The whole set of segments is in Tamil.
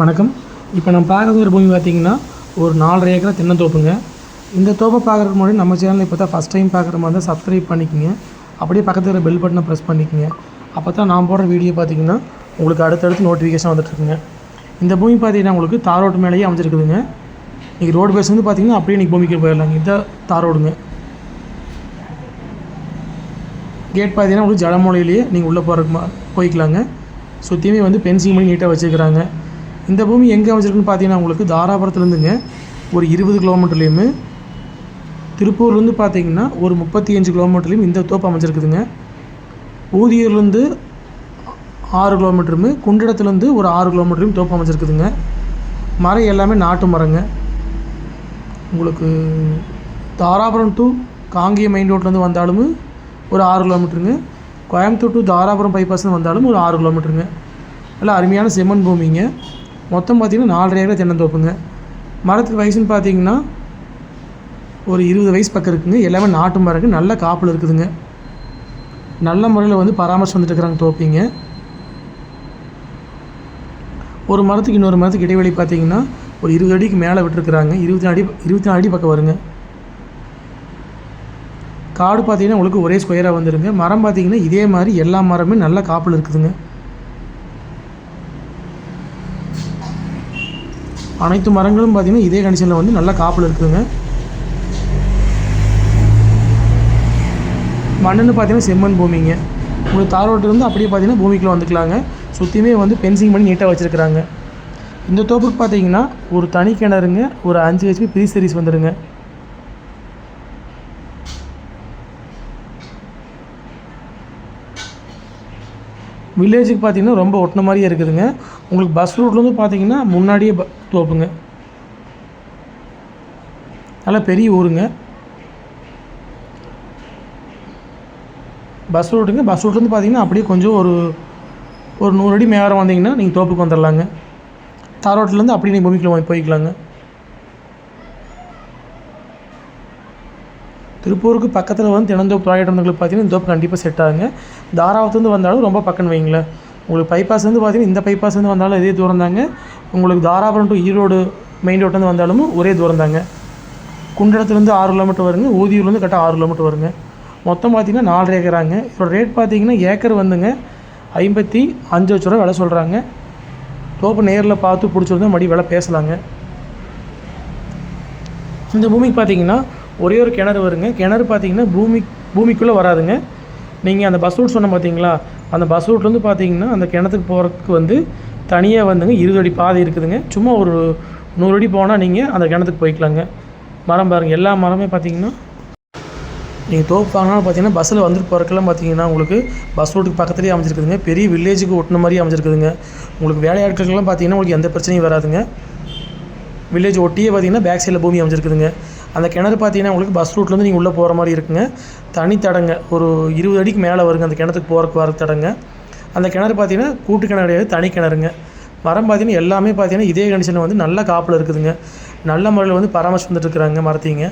வணக்கம். இப்போ நம்ம பார்க்குறது ஒரு பூமி பார்த்தீங்கன்னா ஒரு நாலரை ஏக்கரா தென்னந்தோப்புங்க இந்த தோப்பை பார்க்குறதுக்கு முன்னாடி நம்ம சேனலில் இப்போ தான் ஃபஸ்ட் டைம் பார்க்குற மாதிரி தான் சப்ஸ்கிரைப் பண்ணிக்கோங்க. அப்படியே பக்கத்தில் இருக்கிற பெல் பட்டனை ப்ரெஸ் பண்ணிக்கோங்க. அப்போ தான் நான் போடுற வீடியோ பார்த்தீங்கன்னா உங்களுக்கு அடுத்தடுத்து நோட்டிஃபிகேஷன் வந்துட்டுருக்குங்க. இந்த பூமி பார்த்தீங்கன்னா உங்களுக்கு தார் ரோட்டு மேலேயே அமைஞ்சிருக்குதுங்க. இன்றைக்கி ரோடு பேஸ் வந்து பார்த்தீங்கன்னா அப்படியே இன்றைக்கி பூமிக்கு போயிடலாங்க. இந்த தார் ரோடுங்க கேட் பார்த்தீங்கன்னா உங்களுக்கு ஜலமூலையிலேயே நீங்கள் உள்ளே போகிறதுக்கு போய்க்கலாங்க. சுற்றியுமே வந்து பென்சிங் பண்ணி நீட்டாக வச்சுருக்கிறாங்க. இந்த பூமி எங்கே அமைச்சிருக்குன்னு பார்த்தீங்கன்னா உங்களுக்கு தாராபுரத்துலேருந்துங்க ஒரு இருபது கிலோமீட்டர்லேயுமே. திருப்பூர்லேருந்து பார்த்தீங்கன்னா ஒரு முப்பத்தி அஞ்சு கிலோமீட்டர்லேயும் இந்த தோப்பு அமைச்சிருக்குதுங்க ஊதியூர்லேருந்து ஆறு கிலோமீட்டருமே குண்டிடத்துலேருந்து ஒரு ஆறு கிலோமீட்டரும் தோப்பு அமைச்சிருக்குதுங்க மரம் எல்லாமே நாட்டு மரங்க. உங்களுக்கு தாராபுரம் டு காங்கேயம் மெயின் ரோட்லேருந்து வந்தாலும் ஒரு ஆறு கிலோமீட்டருங்க. கோயம்புத்தூர் டு தாராபுரம் பைபாஸ்லேருந்து வந்தாலும் ஒரு ஆறு கிலோமீட்டருங்க. நல்லா அருமையான செம்மண் பூமிங்க. மொத்தம் பார்த்திங்கன்னா நாலரை ஏக்கர் தென்னந்தோப்புங்க மரத்துக்கு வயசுன்னு பார்த்தீங்கன்னா ஒரு இருபது வயசு பக்கம் இருக்குதுங்க எல்லாமே நாட்டு மரங்க. நல்ல காப்பில் இருக்குதுங்க. நல்ல முறையில் வந்து பராமரிச்சு வந்துட்டு இருக்கிறாங்க தோப்பிங்க. ஒரு மரத்துக்கு இன்னொரு மரத்துக்கு இடைவெளி பார்த்தீங்கன்னா ஒரு இருபது அடிக்கு மேலே விட்டுருக்குறாங்க. இருபத்தி அடி இருபத்தி நாலு அடி பக்கம் வருங்க. காடு பார்த்தீங்கன்னா உங்களுக்கு ஒரே ஸ்கொயராக வந்துடுங்க மரம் பார்த்தீங்கன்னா இதே மாதிரி எல்லா மரமே நல்ல காப்பில் இருக்குதுங்க. அனைத்து மரங்களும் பார்த்தீங்கன்னா இதே கண்டிஷனில் வந்து நல்ல காப்பில் இருக்குதுங்க. மண்ணுன்னு பார்த்தீங்கன்னா செம்மண் பூமிங்க. உங்களுக்கு தார் அப்படியே பார்த்தீங்கன்னா பூமிக்குள்ளே வந்துக்கலாங்க. சுற்றியுமே வந்து பென்சிங் பண்ணி நீட்டாக வச்சுருக்குறாங்க. இந்த தோப்புக்கு பார்த்தீங்கன்னா ஒரு தனி கிணறுங்க ஒரு அஞ்சு ஹெச்பி ப்ரீ சீரிஸ் வந்துடுங்க வில்லேஜுக்கு பார்த்தீங்கன்னா ரொம்ப ஒட்டின மாதிரியே இருக்குதுங்க. உங்களுக்கு பஸ் ரூட்லேருந்து பார்த்தீங்கன்னா முன்னாடியே ப தோப்புங்க. நல்லா பெரிய ஊருங்க. பஸ் ரூட்டுங்க பஸ் ரூட்லேருந்து பார்த்தீங்கன்னா அப்படியே கொஞ்சம் ஒரு ஒரு நூறு அடி மேலே வந்தீங்கன்னா நீங்கள் தோப்புக்கு வந்துடலாங்க தாரோட்டிலேருந்து அப்படியே நீங்கள் பூமிக்குள்ளே போய்க்கலாங்க. திருப்பூருக்கு பக்கத்தில் வந்து தினந்தோப்பு ப்ராஜெக்ட் வந்தவங்களுக்கு பார்த்தீங்கன்னா இந்த தோப்பு கண்டிப்பாக செட் ஆகுங்க. தாராவத்துலேருந்து வந்தாலும் ரொம்ப பக்கம்னு வைங்களேன். உங்களுக்கு பைபாஸ் வந்து பார்த்தீங்கன்னா இந்த பைபாஸ் வந்து வந்தாலும் இதே தூரம் தாங்க. உங்களுக்கு தாராபுரம் டு ஈரோடு மெயின் ரோட்லேருந்து வந்தாலும் ஒரே தூரம் தாங்க. குண்டடத்துலேருந்து ஆறு கிலோமீட்டர் வருங்க. ஊதியூர்லேருந்து கரெக்டாக ஆறு கிலோமீட்டர் வருங்க. மொத்தம் பார்த்தீங்கன்னா நாலு ஏக்கராங்க. இதோட ரேட் பார்த்தீங்கன்னா ஏக்கர் வந்துங்க. ஐம்பத்தி அஞ்சு லட்ச ரூபா விலை சொல்கிறாங்க தோப்பு நேரில் பார்த்து பிடிச்சிருந்தா மறுபடியும் விலை பேசலாங்க. இந்த பூமிக்கு பார்த்தீங்கன்னா ஒரே ஒரு கிணறு வருங்க. கிணறு பார்த்தீங்கன்னா பூமி பூமிக்குள்ளே வராதுங்க. நீங்கள் அந்த பஸ் ரூட் சொன்ன பார்த்தீங்களா? அந்த பஸ் ரூட்லேருந்து பார்த்தீங்கன்னா அந்த கிணத்துக்கு போகிறதுக்கு வந்து தனியாக வந்துங்க இருபது அடி பாதை இருக்குதுங்க. சும்மா ஒரு நூறு அடி போனால் நீங்கள் அந்த கிணத்துக்கு போய்க்கலாங்க. மரம் பாருங்கள் எல்லா மரமே பார்த்தீங்கன்னா நீங்கள் தோப்பு வாங்கினாலும் பார்த்தீங்கன்னா பஸ்ஸில் வந்துட்டு போகிறக்கெல்லாம் பார்த்தீங்கன்னா உங்களுக்கு பஸ் ரூட்டுக்கு பக்கத்துலேயே அமைஞ்சிருக்குதுங்க. பெரிய வில்லேஜுக்கு ஒட்டின மாதிரி அமைஞ்சிருக்குதுங்க. உங்களுக்கு வேலையாட்களுக்கெல்லாம் பார்த்தீங்கன்னா உங்களுக்கு எந்த பிரச்சனையும் வராதுங்க. வில்லேஜ் ஒட்டியே பார்த்தீங்கன்னா பேக் சைடில் பூமி அமைஞ்சிருக்குதுங்க. அந்த கிணறு பார்த்தீங்கன்னா உங்களுக்கு பஸ் ரூட்லேருந்து நீங்கள் உள்ளே போகிற மாதிரி இருக்குங்க. தனி தடங்க. ஒரு இருபது அடிக்கு மேலே வருங்க அந்த கிணத்துக்கு போகிறக்கு வர தடங்க. அந்த கிணறு பார்த்தீங்கன்னா கூட்டு கிணறு கிடையாது தனி கிணறுங்க. மரம் பார்த்தீங்கன்னா எல்லாமே பார்த்தீங்கன்னா இதே கண்டிஷனில் வந்து நல்ல காப்பில் இருக்குதுங்க. நல்ல முறையில் வந்து பராமரிச்சு வந்துட்டுருக்குறாங்க மரத்தைங்க.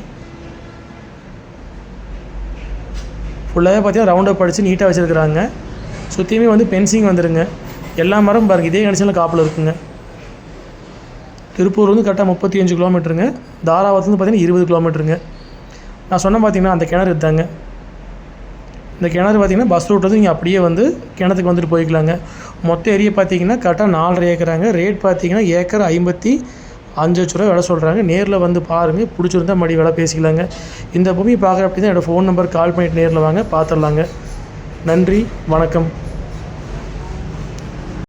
ஃபுல்லாகவே பார்த்தீங்கன்னா ரவுண்டப் அடித்து நீட்டாக வச்சுருக்குறாங்க. சுற்றியுமே வந்து பென்சிங் வந்துடுங்க எல்லா மரம் பாருங்கள் இதே கண்டிஷனில் காப்பில் இருக்குங்க. திருப்பூர் வந்து கரெக்டாக முப்பத்தி அஞ்சு கிலோமீட்டருங்க. தாராவத்துலேருந்து பார்த்தீங்கன்னா இருபது கிலோமீட்டருங்க. நான் சொன்ன பார்த்தீங்கன்னா அந்த கிணறு இருந்தாங்க இந்த கிணறு பார்த்தீங்கன்னா பஸ் ரூட் வந்து நீங்கள் அப்படியே வந்து கிணத்துக்கு வந்துட்டு போய்க்கலாங்க. மொத்த ஏரியா பார்த்தீங்கன்னா கரெக்டாக நாலரை ஏக்கராங்க. ரேட் பார்த்தீங்கன்னா ஏக்கர் ஐம்பத்தி அஞ்சு லட்ச ரூபா விலை சொல்கிறாங்க நேரில் வந்து பாருங்கள் பிடிச்சிருந்தா மறுபடி விலை பேசிக்கலாங்க. இந்த பூமி பார்க்குற அப்படி தான் என்னோடய ஃபோன் நம்பர் கால் பண்ணிட்டு நேரில் வாங்க பார்த்துடலாங்க நன்றி வணக்கம்.